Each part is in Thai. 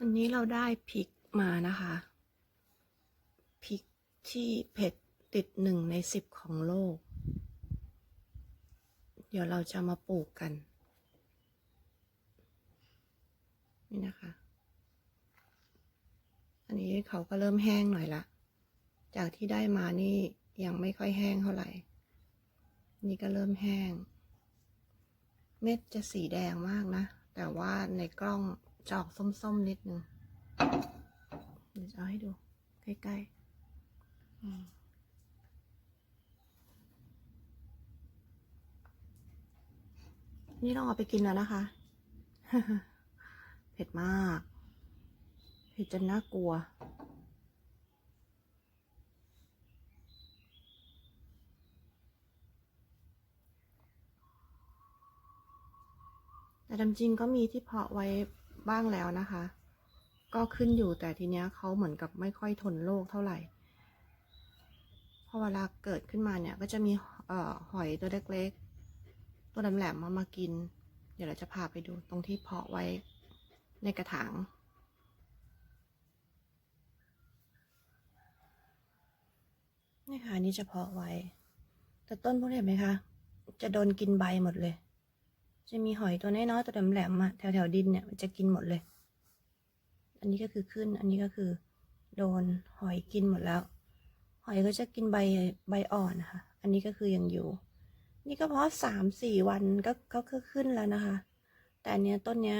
วันนี้เราได้พริกมานะคะพริกที่เผ็ดติดหนึ่งในสิบของโลก เดี๋ยวเราจะมาปลูกกัน นี่นะคะ อันนี้เขาก็เริ่มแห้งหน่อยละ จากที่ได้มานี่ยังไม่ค่อยแห้งเท่าไหร่ นี่ก็เริ่มแห้ง เม็ดจะสีแดงมากนะ แต่ว่าในกล้อง จะออกส้มๆนิดนึงเดี๋ยวจะเอาให้ดู ใกล้ๆนี่ลองเอาไปกินแล้วนะคะ เผ็ดมาก เผ็ดจนน่ากลัว แต่ตามจริงก็มีที่เพาะไว้ บ้างแล้วนะคะ ก็ขึ้นอยู่แต่ทีเนี้ยเขาเหมือนกับไม่ค่อยทนโรคเท่าไหร่พอเวลาเกิดขึ้นมาเนี่ยก็จะมีเอ่อหอยตัวเล็กๆ ตัวแหลมๆมามากิน เดี๋ยวเราจะพาไปดูตรงที่เพาะไว้ในกระถางนี่ค่ะอันนี่จะเพาะไว้ แต่ต้นพวกนี้เห็นไหมคะ จะโดนกินใบหมดเลย จะมีหอยตัวน้อยๆตัวแหลมๆอะแถวๆดินเนี่ยมันจะกินหมดเลย อันนี้ก็คือขึ้น อันนี้ก็คือโดนหอยกินหมดแล้ว หอยก็จะกินใบใบอ่อนนะคะ อันนี้ก็คือยังอยู่ นี่ก็เพราะสามสี่วันก็ก็ก็ขึ้นแล้วนะคะ แต่อันเนี้ยต้นเนี้ย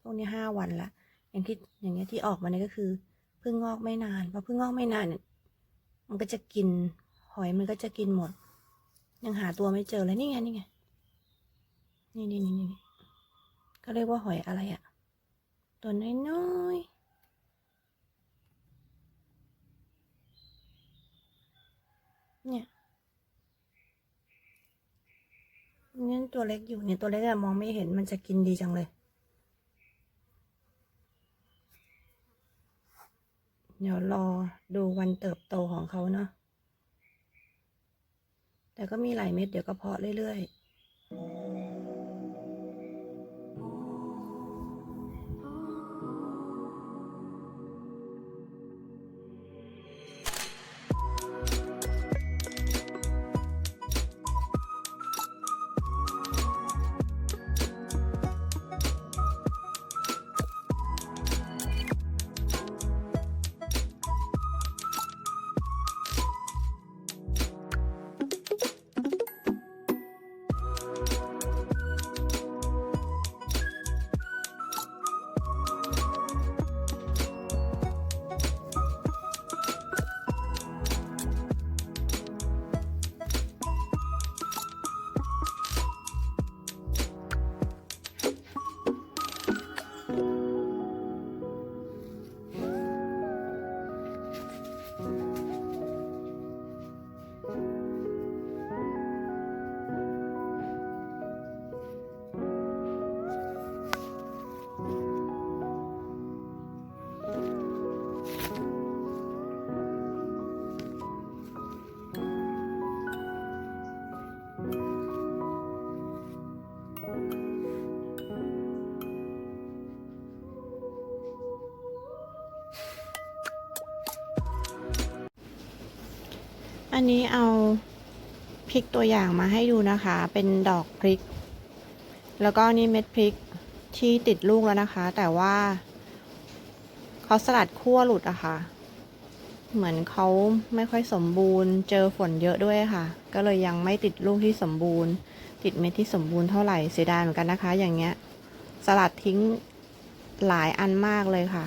พวกนี้ห้าวันละ อย่างที่อย่างเงี้ยที่ออกมาเนี่ยก็คือเพิ่งงอกไม่นานพอเพิ่งงอกไม่นานมันก็จะกินหอยมันก็จะกินหมด ยังหาตัวไม่เจอเลยนี่ไงนี่ไง นี่นี่นี่นี่เขาเรียกว่าหอยอะไรอะตัวน้อยๆเนี่ยนี่ตัวเล็กอยู่เนี่ยตัวเล็กอะมองไม่เห็นมันจะกินดีจังเลย เดี๋ยวรอดูวันเติบโตของเขาเนาะแต่ก็มีหลายเม็ดเดี๋ยวก็เพาะเรื่อยๆ อันนี้เอาพริกตัวอย่างมาให้ดูนะคะ เป็นดอกพริก แล้วก็นี่เม็ดพริกที่ติดลูกแล้วนะคะ แต่ว่าเขาสลัดขั้วหลุดอะค่ะ เหมือนเขาไม่ค่อยสมบูรณ์ เจอฝนเยอะด้วยค่ะ ก็เลยยังไม่ติดลูกที่สมบูรณ์ ติดเม็ดที่สมบูรณ์เท่าไหร่เสียดายเหมือนกันนะคะ อย่างเงี้ย สลัดทิ้งหลายอันมากเลยค่ะ